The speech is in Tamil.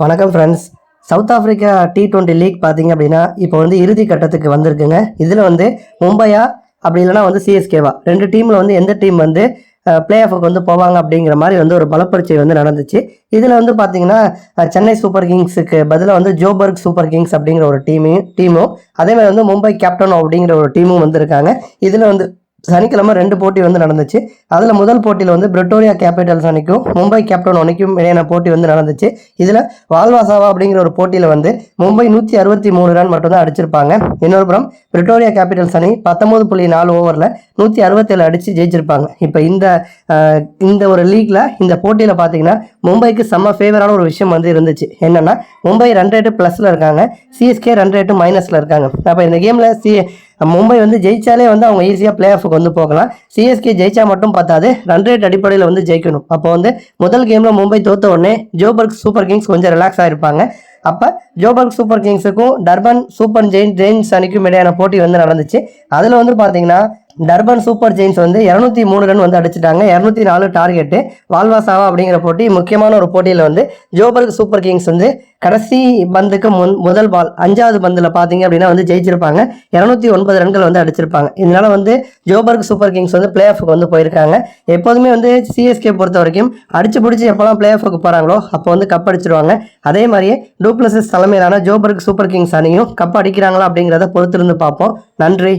வணக்கம் friends South Africa T twenty league பார்த்தீங்க அப்படின்னா இப்போ வந்து இறுதி கட்டத்துக்கு வந்திருக்குங்க. இதில் வந்து மும்பையா அப்படி இல்லைன்னா வந்து சிஎஸ்கேவா ரெண்டு டீமில் வந்து எந்த டீம் வந்து பிளே ஆஃபுக்கு வந்து போவாங்க அப்படிங்கிற மாதிரி வந்து ஒரு பலப்பரிச்சை வந்து நடந்துச்சு. இதில் வந்து பார்த்தீங்கன்னா சென்னை சூப்பர் கிங்ஸுக்கு பதிலாக வந்து ஜோபர்க் சூப்பர் கிங்ஸ் அப்படிங்கிற ஒரு டீமையும் டீமும் அதேமாதிரி வந்து மும்பை கேப்டன் அப்படிங்கிற ஒரு டீமும் வந்திருக்காங்க. இதில் வந்து சனிக்கிழமை ரெண்டு போட்டி வந்து நடந்துச்சு. அதில் முதல் போட்டியில் வந்து பிரிட்டோரியா கேபிட்டல்ஸ் அணிக்கும் மும்பை கேப்டன் அணிக்கும் இடையான போட்டி வந்து நடந்துச்சு. இதில் வால்வாசாவா அப்படிங்கிற ஒரு போட்டியில் வந்து மும்பை நூற்றி அறுபத்தி மூணு ரன் மட்டும்தான் அடிச்சிருப்பாங்க. இன்னொரு புறம் பிரிட்டோரியா கேபிட்டல்ஸ் அணி பத்தொம்பது புள்ளி நாலு ஓவரில் நூற்றி அறுபத்தேழு அடித்து ஜெயிச்சிருப்பாங்க. இப்போ இந்த இந்த ஒரு லீக்ல இந்த போட்டியில் பார்த்தீங்கன்னா மும்பைக்கு செம்ம ஃபேவரான ஒரு விஷயம் வந்து இருந்துச்சு. என்னென்னா மும்பை ரன் ரேட்டு ப்ளஸில் இருக்காங்க. சிஎஸ்கே ரன் ரேட்டு மைனஸில் இருக்காங்க. அப்போ இந்த கேமில் சி மும்பை வந்து ஜெயிச்சாலே வந்து அவங்க ஈஸியாக பிளே ஆஃபுக்கு வந்து போகலாம். சிஎஸ்கே ஜெயிச்சா மட்டும் பார்த்தாது ரன் ரேட் அடிப்படையில் வந்து ஜெயிக்கணும். அப்போ வந்து முதல் கேமில் மும்பை தோத்த உடனே ஜோபர்க் சூப்பர் கிங்ஸ் கொஞ்சம் ரிலாக்ஸ் ஆகிருப்பாங்க அப்போ ஜோபர்க் சூப்பர் கிங்ஸுக்கும் டர்பன் சூப்பர் ஜெயின் ஜெயின்ஸ் அணிக்கும் இடையான போட்டி வந்து நடந்துச்சு. அதில் வந்து பார்த்தீங்கன்னா டர்பன் சூப்பர் ஜெயின்ஸ் வந்து இரநூத்தி மூணு ரன் வந்து அடிச்சிட்டாங்க. இரநூத்தி நாலு டார்கெட்டு. வால்வாசாவா அப்படிங்கிற போட்டி முக்கியமான ஒரு போட்டியில் வந்து ஜோபர்க் சூப்பர் கிங்ஸ் வந்து கடைசி பந்துக்கு முன் முதல் பால் அஞ்சாவது பந்தில் பார்த்தீங்க அப்படின்னா வந்து ஜெயிச்சிருப்பாங்க. இரநூத்தி ஒன்பது ரன்கள் வந்து அடிச்சிருப்பாங்க. இதனால வந்து ஜோபர்க் சூப்பர் கிங்ஸ் வந்து பிளே ஆஃபுக்கு வந்து போயிருக்காங்க. எப்போதுமே வந்து சிஎஸ்கே பொறுத்த வரைக்கும் அடிச்சு பிடிச்சி எப்போல்லாம் பிளே ஆஃபுக்கு போகிறாங்களோ அப்போ வந்து கப் அடிச்சிருவாங்க. அதே மாதிரியே டூப்ளசஸ் தலைமையிலான ஜோபர்க் சூப்பர் கிங்ஸ் அணியும் கப் அடிக்கிறாங்களா அப்படிங்கிறத பொறுத்திருந்து பார்ப்போம். நன்றி.